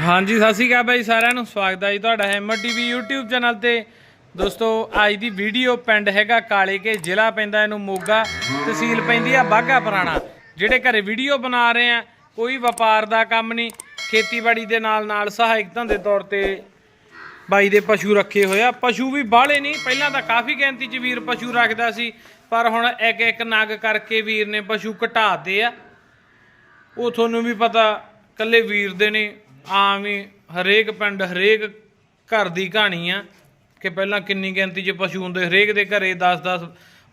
ਹਾਂਜੀ, ਸਤਿ ਸ਼੍ਰੀ ਅਕਾਲ ਬਾਈ ਸਾਰਿਆਂ ਨੂੰ। ਸਵਾਗਤ ਹੈ ਜੀ ਤੁਹਾਡਾ ਹੈਮਰ ਟੀਵੀ YouTube ਚੈਨਲ ਤੇ। ਦੋਸਤੋ, ਅੱਜ ਦੀ ਵੀਡੀਓ ਪਿੰਡ ਹੈਗਾ ਕਾਲੇ ਕੇ, ਜ਼ਿਲ੍ਹਾ ਪੈਂਦਾ ਇਹਨੂੰ ਮੋਗਾ, ਤਹਿਸੀਲ ਪੈਂਦੀ ਆ ਬਾਗਾ ਪੁਰਾਣਾ। ਜਿਹੜੇ ਘਰੇ ਵੀਡੀਓ ਬਣਾ ਰਹੇ ਆ, ਕੋਈ ਵਪਾਰ ਦਾ ਕੰਮ ਨਹੀਂ। ਖੇਤੀਬਾੜੀ ਦੇ ਨਾਲ ਨਾਲ ਸਹਾਇਕ ਧੰਦੇ ਤੌਰ ਤੇ ਬਾਈ ਦੇ ਪਸ਼ੂ ਰੱਖੇ ਹੋਏ ਆ। ਪਸ਼ੂ ਵੀ ਬਾਹਲੇ ਨਹੀਂ, ਪਹਿਲਾਂ ਤਾਂ ਕਾਫੀ ਗਿਣਤੀ 'ਚ ਵੀਰ ਪਸ਼ੂ ਰੱਖਦਾ ਸੀ, ਪਰ ਹੁਣ ਇੱਕ ਇੱਕ ਨਗ ਕਰਕੇ ਵੀਰ ਨੇ ਪਸ਼ੂ ਘਟਾਤੇ ਆ। ਉਹ ਤੁਹਾਨੂੰ ਵੀ ਪਤਾ ਕੱਲੇ ਵੀਰ ਦੇ ਨੇ। ਆਮ ਹੀ ਹਰੇਕ ਪਿੰਡ, ਹਰੇਕ ਘਰ ਦੀ ਕਹਾਣੀ ਆ ਕਿ ਪਹਿਲਾਂ ਕਿੰਨੀ ਗਿਣਤੀ 'ਚ ਪਸ਼ੂ ਹੁੰਦੇ ਹਰੇਕ ਦੇ ਘਰੇ 10 10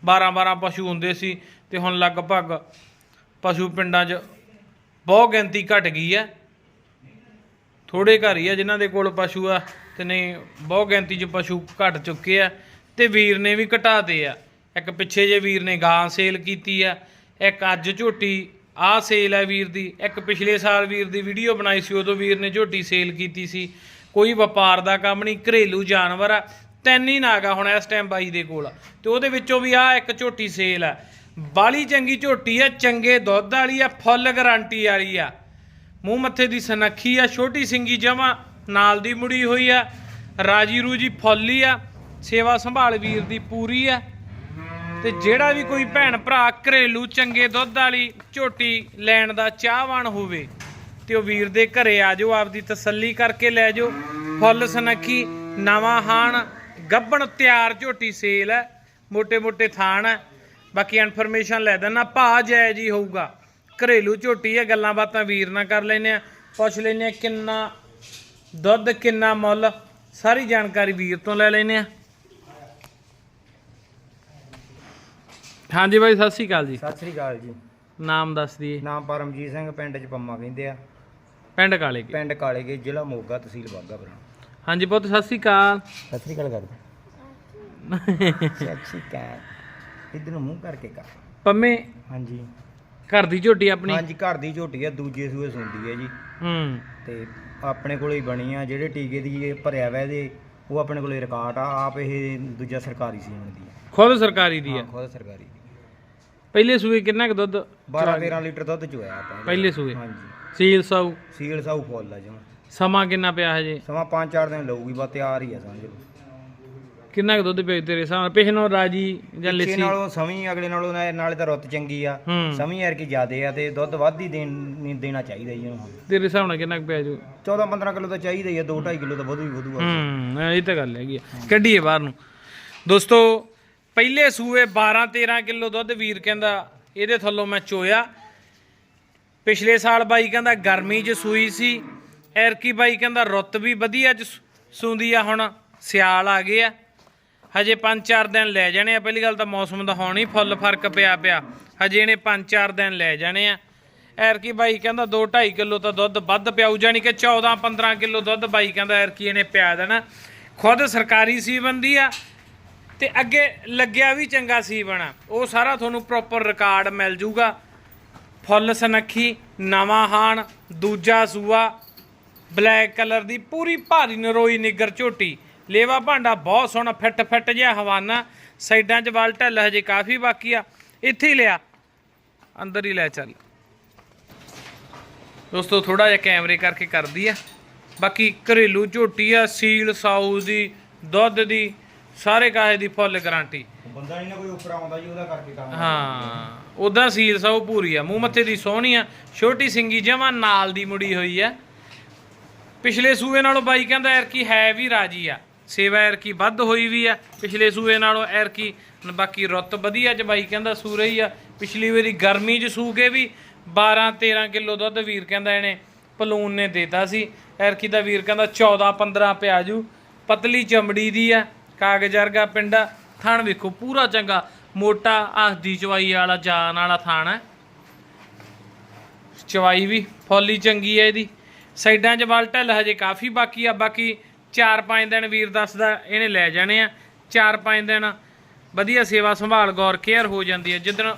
12 12 ਪਸ਼ੂ ਹੁੰਦੇ ਸੀ ਤੇ ਹੁਣ ਲਗਭਗ ਪਸ਼ੂ ਪਿੰਡਾਂ 'ਚ ਬਹੁਤ ਗਿਣਤੀ ਘਟ ਗਈ ਹੈ ਥੋੜੇ ਘਰ ਹੀ ਆ ਜਿਨ੍ਹਾਂ ਦੇ ਕੋਲ ਪਸ਼ੂ ਆ ਤੇ ਨਹੀਂ, ਬਹੁਤ ਗਿਣਤੀ 'ਚ ਪਸ਼ੂ ਘਟ ਚੁੱਕੇ ਆ ਤੇ ਵੀਰ ਨੇ ਵੀ ਘਟਾਤੇ ਆ। ਇੱਕ ਪਿੱਛੇ ਜੇ ਵੀਰ ਨੇ ਗਾਂ ਸੇਲ ਕੀਤੀ ਆ, ਇੱਕ ਅੱਜ ਝੋਟੀ ਆਹ ਸੇਲ ਹੈ ਵੀਰ ਦੀ। ਇੱਕ ਪਿਛਲੇ ਸਾਲ ਵੀਰ ਦੀ ਵੀਡੀਓ ਬਣਾਈ ਸੀ, ਉਦੋਂ ਵੀਰ ਨੇ ਝੋਟੀ ਸੇਲ ਕੀਤੀ ਸੀ। ਕੋਈ ਵਪਾਰ ਦਾ ਕੰਮ ਨਹੀਂ, ਘਰੇਲੂ ਜਾਨਵਰ ਆ, ਤਿੰਨ ਹੀ ਨਾਗ ਹੁਣ ਇਸ ਟਾਈਮ ਬਾਈ ਦੇ ਕੋਲ। ਤੇ ਉਹਦੇ ਵਿੱਚੋਂ ਵੀ ਆ ਇੱਕ ਝੋਟੀ ਸੇਲ ਆ। ਬਾਲੀ ਚੰਗੀ ਝੋਟੀ ਆ, ਚੰਗੇ ਦੁੱਧ ਵਾਲੀ ਆ, ਫੁੱਲ ਗਾਰੰਟੀ ਵਾਲੀ ਆ। ਮੂੰਹ ਮੱਥੇ ਦੀ ਸਨੱਖੀ ਆ, ਛੋਟੀ ਸਿੰਗੀ ਜਮਾ, ਨਾਲ ਦੀ ਮੁੜੀ ਹੋਈ ਆ। ਰਾਜੀ ਰੂਜੀ ਫੁੱਲੀ ਆ। ਸੇਵਾ ਸੰਭਾਲ ਵੀਰ ਦੀ ਪੂਰੀ ਆ। ਤੇ ਜਿਹੜਾ ਵੀ ਕੋਈ ਭੈਣ ਭਰਾ ਘਰੇਲੂ ਚੰਗੇ ਦੁੱਧ ਵਾਲੀ ਝੋਟੀ ਲੈਣ ਦਾ ਚਾਹਵਾਨ ਹੋਵੇ, ਤੇ ਉਹ ਵੀਰ ਦੇ ਘਰੇ ਆ ਜਾਓ, ਆਪਦੀ ਤਸੱਲੀ ਕਰਕੇ ਲੈ ਜਾਓ। ਫੁੱਲ ਸਨੱਖੀ, ਨਵਾਂ ਹਾਣ, ਗੱਬਣ ਤਿਆਰ ਝੋਟੀ ਸੇਲ ਹੈ ਮੋਟੇ ਮੋਟੇ ਥਾਣ ਹੈ। ਬਾਕੀ ਇਨਫੋਰਮੇਸ਼ਨ ਲੈ ਦੇਣਾ ਭਾ ਜੈ ਜੀ ਹੋਊਗਾ। ਘਰੇਲੂ ਝੋਟੀ ਹੈ, ਗੱਲਾਂ ਬਾਤਾਂ ਵੀਰ ਨਾਲ ਕਰ ਲੈਨੇ ਆ ਪੁੱਛ ਲੈਨੇ ਆ ਕਿੰਨਾ ਦੁੱਧ, ਕਿੰਨਾ ਮੁੱਲ, ਸਾਰੀ ਜਾਣਕਾਰੀ ਵੀਰ ਤੋਂ ਲੈ ਲੈਨੇ ਆ ਹਾਂਜੀ ਬਾਈ ਸਤਿ ਸ਼੍ਰੀ ਅਕਾਲ ਜੀ। ਸਤਿ ਸ੍ਰੀ ਅਕਾਲ ਜੀ। ਨਾਮ ਦੱਸ ਦਈਏ। ਨਾਮ ਪਰਮਜੀਤ ਸਿੰਘ ਪਿੰਡ ਚ ਪੰਮਾ ਕਹਿੰਦੇ ਆ। ਪਿੰਡ ਕਾਲੇ ਕੇ। ਪਿੰਡ ਕਾਲੇਗੇ ਜ਼ਿਲ੍ਹਾ ਮੋਗਾ ਤਹਿਸੀਲ ਬਾਗਾ ਪੁਰਾਣਾ ਹਾਂਜੀ ਪੁੱਤ ਸਤਿ ਸ਼੍ਰੀ ਅਕਾਲ। ਸਤਿ ਸ੍ਰੀ ਅਕਾਲ ਕਰਦੇ। ਸਤਿ ਸ੍ਰੀ ਅਕਾਲ। ਇਧਰ ਨੂੰ ਮੂੰਹ ਕਰਕੇ ਕਰ। ਪੰਮੇ ਹਾਂਜੀ। ਘਰ ਦੀ ਝੋਟੀ ਆਪਣੀ? ਹਾਂਜੀ ਘਰ ਦੀ ਝੋਟੀ ਆ ਦੂਜੇ ਸੂਏ ਸੁੰਦੀ ਹੈ ਜੀ। ਹੂੰ। ਤੇ ਆਪਣੇ ਕੋਲੇ ਹੀ ਬਣੀ ਆ ਜਿਹੜੇ ਟੀਕੇ ਦੀ ਇਹ ਭਰਿਆ ਵਾ ਇਹਦੇ ਉਹ ਆਪਣੇ ਕੋਲੇ ਰਿਕਾਰਡ ਆ ਆਪ ਇਹ ਦੂਜਾ ਸਰਕਾਰੀ ਸੀ ਦੀ। ਆ ਖੁਦ ਸਰਕਾਰੀ ਦੀ ਹੈ ਖੁਦ ਸਰਕਾਰੀ ਦੀ। ਪਹਿਲੇ ਸੂਏ ਕਿੰਨਾ ਕੁ ਦੁੱਧ? 12 13 ਲੀਟਰ ਦੁੱਧ ਚੋਇਆ ਆਪਾਂ ਪਹਿਲੇ ਸੂਏ? ਹਾਂਜੀ। ਸੀਲ ਸਾਊ? ਸੀਲ ਸਾਊ ਫੁੱਲ ਆ ਜਮਾ ਸਮਾਂ ਕਿੰਨਾ ਪਿਆ ਹਜੇ? ਸਮਾਂ 5-4 ਦਿਨ ਲਊਗੀ ਬਸ ਤਿਆਰ ਹੀ ਆ ਸਮਝ ਲਓ ਕਿੰਨਾ ਕੁ ਦੁੱਧ ਪਿਆ ਤੇਰੇ ਹਿਸਾਬ ਨਾਲ ਪਿਛਨੋਂ ਰਾਜੀ ਜਾਂ ਪਿੱਛੇ ਲੱਸੀ? ਨਾਲੋਂ ਸਮੀ ਅਗਲੇ ਨਾਲੋਂ ਨਾ- ਨਾਲੇ ਤਾਂ ਰੁੱਤ ਚੰਗੀ ਆ। ਹੂੰ। ਸਮੀ ਯਾਰ ਕੀ ਜ਼ਿਆਦੇ ਆ ਤੇ ਦੁੱਧ ਵੱਧ ਹੀ ਦੇਣ ਨਹੀਂ ਦੇਣਾ ਚਾਹੀਦਾ ਜੀ ਇਹਨੂੰ ਤੇਰੇ ਨਾਲ ਕਿੰਨਾ ਕੁ ਪਿਆ ਜੂ? 14 15 ਕਿਲੋ ਤਾਂ ਚਾਹੀਦਾ ਹੀ ਆ 2 2.5 ਕਿਲੋ ਤਾਂ ਵਧੂ ਹੀ ਵਧੂ ਆ। ਹੂੰ ਇਹ ਤਾਂ ਗੱਲ ਹੈਗੀ ਆ। ਕੱਢੀਏ ਬਾਹਰ ਨੂੰ। ਦੋਸਤੋ ਪਹਿਲੇ ਸੂਏ 12 13 ਕਿਲੋ ਦੁੱਧ ਵੀਰ ਕਹਿੰਦਾ ਇਹਦੇ ਥੱਲੋਂ ਮੈਂ ਚੋਇਆ। ਪਿਛਲੇ ਸਾਲ ਬਾਈ ਕਹਿੰਦਾ ਗਰਮੀ 'ਚ ਸੂਈ ਸੀ। ਐਰਕੀ ਬਾਈ ਕਹਿੰਦਾ ਰੁੱਤ ਵੀ ਵਧੀਆ 'ਚ ਸੂ- ਸੂੰਦੀ ਆ, ਹੁਣ ਸਿਆਲ ਆ ਗਏ ਆ। ਹਜੇ 5-4 ਦਿਨ ਲੈ ਜਾਣੇ ਆ। ਪਹਿਲੀ ਗੱਲ ਤਾਂ ਮੌਸਮ ਦਾ ਹੁਣ ਹੀ ਫੁੱਲ ਫ਼ਰਕ ਪਿਆ ਪਿਆ। ਹਜੇ ਇਹਨੇ 5-4 ਦਿਨ ਲੈ ਜਾਣੇ ਆ। ਐਰਕੀ ਬਾਈ ਕਹਿੰਦਾ 2-2.5 ਕਿਲੋ ਤਾਂ ਦੁੱਧ ਵੱਧ ਪਿਆਊ, ਜਾਣੀ ਕਿ 14-15 ਕਿਲੋ ਦੁੱਧ ਬਾਈ ਕਹਿੰਦਾ ਐਰਕੀ ਇਹਨੇ ਪਿਆ ਦੇਣਾ। ਖੁਦ ਸਰਕਾਰੀ ਸੀ ਸੀਬੰਦੀ ਆ। ਤੇ ਅੱਗੇ ਲੱਗਿਆ ਵੀ ਚੰਗਾ ਸੀ ਬਣਾ ਉਹ ਸਾਰਾ ਤੁਹਾਨੂੰ ਪ੍ਰੋਪਰ ਰਿਕਾਰਡ ਮਿਲ ਜੂਗਾ। ਫੁੱਲ ਸਨੱਖੀ, ਨਵਾਂ ਹਾਣ, ਦੂਜਾ ਸੂਆ ਬਲੈਕ ਕਲਰ ਦੀ ਪੂਰੀ ਭਾਰੀ ਨਰੋਈ ਨਿੱਗਰ ਝੋਟੀ। ਲੇਵਾ ਭਾਂਡਾ ਬਹੁਤ ਸੋਹਣਾ, ਫਿੱਟ ਫਿੱਟ ਜਿਹਾ ਹਵਾਨਾ। ਸਾਈਡਾਂ 'ਚ ਵਾਲ ਢੱਲ ਹਜੇ ਕਾਫੀ ਬਾਕੀ ਆ। ਇੱਥੇ ਹੀ ਲਿਆ। ਅੰਦਰ ਹੀ ਲੈ ਚੱਲ। ਦੋਸਤੋ ਥੋੜਾ ਜਿਹਾ ਕੈਮਰੇ ਕਰਕੇ ਕਰਦੀ ਆ। ਬਾਕੀ ਘਰੇਲੂ ਝੋਟੀ ਆ ਸੀਲ ਸਾਊ ਦੀ, ਦੁੱਧ ਦੀ। ਸਾਰੇ ਕਾਹੇ ਦੀ ਫੁੱਲ ਗਾਰੰਟੀ। ਬੰਦਾ ਨਹੀਂ ਨਾ ਕੋਈ ਉੱਪਰ ਆਉਂਦਾ ਜੀ ਉਹਦਾ ਕਰਕੇ ਕੰਮ ਹਾਂ ਉਦਾਂ ਸੀਲ ਸਾਊ ਪੂਰੀ ਆ। ਮੂੰਹ ਮੱਥੇ ਦੀ ਸੋਹਣੀ ਆ। ਛੋਟੀ ਸਿੰਗੀ ਜਮਾ ਨਾਲ ਦੀ ਮੁੜੀ ਹੋਈ ਆ। ਪਿਛਲੇ ਸੂਏ ਨਾਲੋਂ ਬਾਈ ਕਹਿੰਦਾ ਯਾਰ ਕੀ ਹੈ ਵੀ ਰਾਜੀ ਆ। ਸੇਵਾ ਯਾਰ ਕੀ ਵੱਧ ਹੋਈ ਵੀ ਆ। ਪਿਛਲੇ ਸੂਏ ਨਾਲੋਂ ਯਾਰ ਕੀ ਬਾਕੀ ਰੁੱਤ ਵਧੀਆ ਚ ਬਾਈ ਕਹਿੰਦਾ ਸੂ ਰਹੀ ਆ। ਪਿਛਲੀ ਵਾਰੀ ਗਰਮੀ ਚ ਸੂ ਕੇ ਵੀ 12 13 ਕਿਲੋ ਦੁੱਧ ਵੀਰ ਕਹਿੰਦਾ ਇਹਨੇ ਪਲੂਨ ਨੇ ਦੇਤਾ ਸੀ। ਯਾਰ ਕੀ ਦਾ ਵੀਰ ਕਹਿੰਦਾ 14 15 ਪਿਆ ਜੂ। ਪਤਲੀ ਚਮੜੀ ਦੀ ਆ। ਕਾਗਜ਼ ਪਿੰਡ ਪਿੰਡਾ ਥਣ ਵੇਖੋ, ਪੂਰਾ ਚੰਗਾ। ਮੋਟਾ ਆਖਦੀ ਚਵਾਈ ਵਾਲਾ, ਜਾਨ ਵਾਲਾ ਥਾਣ ਹੈ। ਚਵਾਈ ਵੀ ਫੌਲੀ ਚੰਗੀ ਹੈ ਇਹਦੀ। ਸਾਈਡਾਂ 'ਚ ਵਲ ਢੱਲ ਹਜੇ ਕਾਫੀ ਬਾਕੀ ਆ। ਬਾਕੀ 4-5 ਦਿਨ ਵੀਰ ਦੱਸਦਾ, ਇਹਨੇ ਲੈ ਜਾਣੇ ਆ। 4-5 ਦਿਨ ਵਧੀਆ ਸੇਵਾ ਸੰਭਾਲ, ਗੌਰ, ਕੇਅਰ ਹੋ ਜਾਂਦੀ ਹੈ। ਜਿੱਦਣ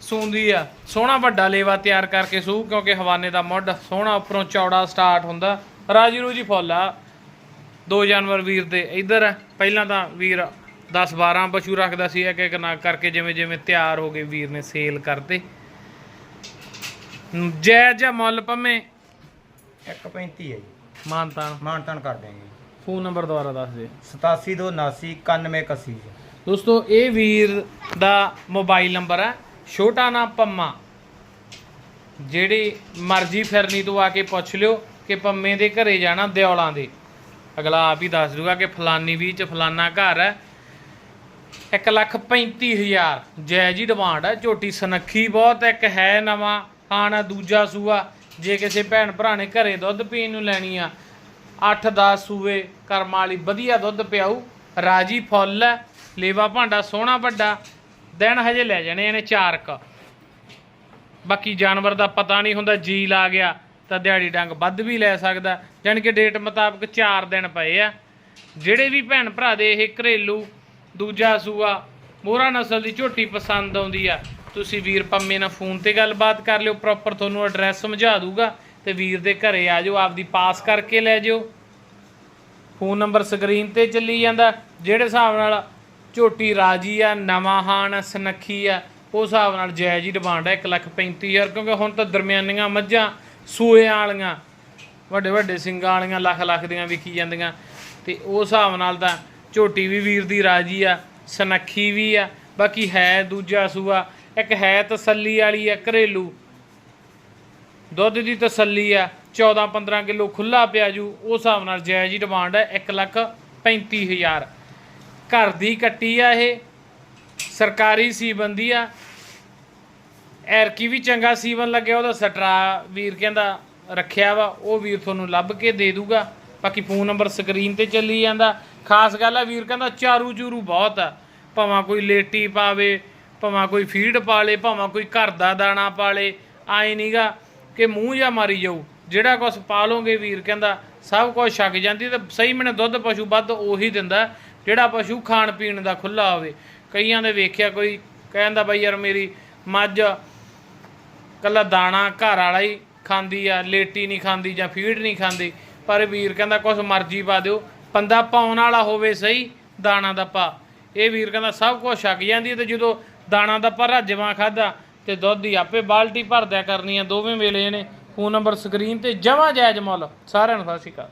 ਸੂੰਦੀ ਆ, ਸੋਹਣਾ ਵੱਡਾ ਲੇਵਾ ਤਿਆਰ ਕਰਕੇ ਸੂ, ਕਿਉਂਕਿ ਹਵਾਨੇ ਦਾ ਮੁੱਢ ਸੋਹਣਾ ਉੱਪਰੋਂ ਚੌੜਾ ਸਟਾਰਟ ਹੁੰਦਾ। ਰਾਜੀ ਰੂਜੀ ਫੁੱਲ ਆ। ਦੋ ਜਾਨਵਰ ਵੀਰ ਦੇ ਇੱਧਰ ਆ। ਪਹਿਲਾਂ ਤਾਂ ਵੀਰ 10 12 ਪਸ਼ੂ ਰੱਖਦਾ ਸੀ ਇੱਕ ਇੱਕ ਨਾ ਕਰਕੇ ਜਿਵੇਂ ਜਿਵੇਂ ਤਿਆਰ ਹੋ ਗਏ ਵੀਰ ਨੇ ਸੇਲ ਕਰਤੇ। ਜੈ ਜੈ ਮੁੱਲ ਭਵੇਂ 135 ਹੈ ਜੀ। ਮਾਨਤਾਨ। ਮਾਨਤਾਨ ਕਰ ਦਿਆਂਗੇ। ਫੋਨ ਨੰਬਰ ਦੁਬਾਰਾ ਦੱਸ ਦਿਓ 8729 9181 ਦੋਸਤੋ ਇਹ ਵੀਰ ਦਾ ਮੋਬਾਈਲ ਨੰਬਰ ਹੈ ਛੋਟਾ ਨਾ ਪੰਮਾ। ਜਿਹੜੀ ਮਰਜ਼ੀ ਫਿਰਨੀ ਤੋਂ ਆ ਕੇ ਪੁੱਛ ਲਿਓ ਕਿ ਪੰਮੇ ਦੇ ਘਰੇ ਜਾਣਾ ਦਿਉਲਾਂ ਦੇ। ਅਗਲਾ ਆਪ ਹੀ ਦੱਸ ਦੂਗਾ ਕਿ ਫਲਾਨੀ ਵੀ ਚ ਫਲਾਨਾ ਘਰ ਹੈ। ਇੱਕ ਲੱਖ ਪੈਂਤੀ ਹਜ਼ਾਰ। ਜੈ ਜੀ ਡਿਮਾਂਡ ਹੈ। ਝੋਟੀ ਸਨੱਖੀ ਬਹੁਤ ਇੱਕ ਹੈ ਨਵਾਂ, ਖਾਣਾ ਦੂਜਾ ਸੂਆ। ਜੇ ਕਿਸੇ ਭੈਣ ਭਰਾ ਨੇ ਘਰੇ ਦੁੱਧ ਪੀਣ ਨੂੰ ਲੈਣੀ ਆ 8-10 ਸੂਏ ਕਰਮ ਵਾਲੀ ਵਧੀਆ ਦੁੱਧ ਪਿਆਊ। ਰਾਜੀ ਫੁੱਲ ਹੈ। ਲੇਵਾ ਭਾਂਡਾ ਸੋਹਣਾ ਵੱਡਾ। ਦਿਨ ਹਜੇ ਲੈ ਜਾਣੇ ਇਹਨੇ ਚਾਰ ਕ ਬਾਕੀ ਜਾਨਵਰ ਦਾ ਪਤਾ ਨਹੀਂ ਹੁੰਦਾ ਜੀ ਲਾ ਗਿਆ। ਤਾਂ ਦਿਹਾੜੀ ਡੰਗ ਵੱਧ ਵੀ ਲੈ ਸਕਦਾ। ਜਾਣੀ ਕਿ ਡੇਟ ਮੁਤਾਬਕ 4 ਦਿਨ ਪਏ ਆ। ਜਿਹੜੇ ਵੀ ਭੈਣ ਭਰਾ ਦੇ ਇਹ ਘਰੇਲੂ ਦੂਜਾ ਸੂਆ ਮੋਹਰਾ ਨਸਲ ਦੀ ਝੋਟੀ ਪਸੰਦ ਆਉਂਦੀ ਆ, ਤੁਸੀਂ ਵੀਰ ਪੰਮੇ ਨਾਲ ਫੋਨ ਤੇ ਗੱਲਬਾਤ ਕਰ ਲਿਓ ਪ੍ਰੋਪਰ ਤੁਹਾਨੂੰ ਐਡਰੈਸ ਸਮਝਾ ਦੂਗਾ ਤੇ ਵੀਰ ਦੇ ਘਰੇ ਆ ਜਾਓ, ਆਪਦੀ ਪਾਸ ਕਰਕੇ ਲੈ ਜਿਓ। ਫੋਨ ਨੰਬਰ ਸਕਰੀਨ ਤੇ ਚੱਲੀ ਜਾਂਦਾ, ਜਿਹੜੇ ਹਿਸਾਬ ਨਾਲ ਝੋਟੀ ਰਾਜੀ ਆ, ਨਵਾਂ ਹਾਨ ਸਨੱਖੀ ਆ ਉਸ ਹਿਸਾਬ ਨਾਲ ਜਾਇਜ਼ ਹੀ ਡਿਮਾਂਡ ਹੈ 135000 ਕਿਉਂਕਿ ਹੁਣ ਤਾਂ ਦਰਮਿਆਨੀਆਂ ਮੱਝਾਂ ਸੂਏ ਵਾਲੀਆਂ, ਵੱਡੇ ਵੱਡੇ ਸਿੰਗਾਂ ਵਾਲੀਆਂ, ਲੱਖ ਲੱਖ ਦੀਆਂ ਵਿਕੀ ਜਾਂਦੀਆਂ। ਤੇ ਉਸ ਹਿਸਾਬ ਨਾਲ ਤਾਂ ਝੋਟੀ ਵੀ ਵੀਰ ਦੀ ਰਾਜੀ ਆ, ਸਨੱਖੀ ਵੀ ਆ, ਬਾਕੀ ਹੈ ਦੂਜਾ ਸੂਆ, ਇੱਕ ਹੈ ਤਸੱਲੀ ਵਾਲੀ ਆ, ਘਰੇਲੂ। ਦੁੱਧ ਦੀ ਤਸੱਲੀ ਆ 14 15 ਕਿਲੋ ਖੁੱਲਾ ਪਿਆ ਜੂ ਉਸ ਹਿਸਾਬ ਨਾਲ ਜਾਇਜ਼ ਹੀ ਡਿਮਾਂਡ ਹੈ 1 ਲੱਖ 35000 ਘਰ ਦੀ ਕੱਟੀ ਆ ਇਹ, ਸਰਕਾਰੀ ਸੀ ਬੰਦੀ ਆ ਐਰਕੀ ਵੀ ਚੰਗਾ ਸੀਵਨ ਲੱਗਿਆ, ਉਹਦਾ ਸਟਰਾ ਵੀਰ ਕਹਿੰਦਾ ਰੱਖਿਆ ਵਾ, ਉਹ ਵੀਰ ਤੁਹਾਨੂੰ ਲੱਭ ਕੇ ਦੇ ਦੂਗਾ। ਬਾਕੀ ਫੋਨ ਨੰਬਰ ਸਕਰੀਨ ਤੇ ਚੱਲੀ ਜਾਂਦਾ। ਖਾਸ ਗੱਲ ਆ, ਵੀਰ ਕਹਿੰਦਾ ਚਾਰੂ ਚੂਰੂ ਬਹੁਤ ਆ। ਭਾਵੇਂ ਕੋਈ ਲੇਟੀ ਪਾਵੇ, ਭਾਵੇਂ ਕੋਈ ਫੀਡ ਪਾ ਲੇ ਭਾਵੇਂ ਕੋਈ ਘਰ ਦਾ ਦਾਣਾ ਪਾ ਲੇ ਆਏ ਨਹੀਂਗਾ ਕਿ ਮੂੰਹ ਜਾਂ ਮਾਰੀ ਜਾਊ। ਜਿਹੜਾ ਕੁਛ ਪਾ ਲੋਗੇ ਵੀਰ ਕਹਿੰਦਾ, ਸਭ ਕੁਝ ਛਕ ਜਾਂਦੀ ਤੇ ਸਹੀ ਮੈਨੇ ਦੁੱਧ ਪਸ਼ੂ ਵੱਧ ਉਹੀ ਦਿੰਦਾ, ਜਿਹੜਾ ਪਸ਼ੂ ਖਾਣ ਪੀਣ ਦਾ ਖੁੱਲਾ ਹੋਵੇ। ਕਈਆਂ ਦੇ ਵੇਖਿਆ ਕੋਈ, ਕਹਿੰਦਾ ਬਈ ਯਾਰ ਮੇਰੀ ਮੱਝ ਕੱਲਾ ਦਾਣਾ ਘਰ ਵਾਲਾ ਹੀ ਖਾਂਦੀ ਆ, ਲੇਟੀ ਨਹੀਂ ਖਾਂਦੀ ਜਾਂ ਫੀਡ ਨਹੀਂ ਖਾਂਦੀ। ਪਰ ਵੀਰ ਕਹਿੰਦਾ ਕੁਛ ਮਰਜ਼ੀ ਪਾ ਦਿਓ ਬੰਦਾ ਪਾਉਣ ਵਾਲਾ ਹੋਵੇ ਸਹੀ, ਦਾਣਾ ਦਾ ਪਾ। ਇਹ ਵੀਰ ਕਹਿੰਦਾ ਸਭ ਕੁਝ ਛਕ ਜਾਂਦੀ ਹੈ ਤੇ ਜਦੋਂ ਦਾਣਾ ਦਾ ਪਾ ਰੱਜਵਾ ਖਾਦਾ ਤੇ ਦੁੱਧ ਦੀ ਆਪੇ ਬਾਲਟੀ ਭਰਦਿਆ ਕਰਨੀ ਆ, ਦੋਵੇਂ ਵੇਲੇ ਨੇ ਫੋਨ ਨੰਬਰ ਸਕਰੀਨ ਤੇ ਜਮਾ ਜਾਇਜ਼ ਮੁੱਲ। ਸਾਰਿਆਂ ਨੂੰ ਸਤਿ ਸ਼੍ਰੀ ਅਕਾਲ।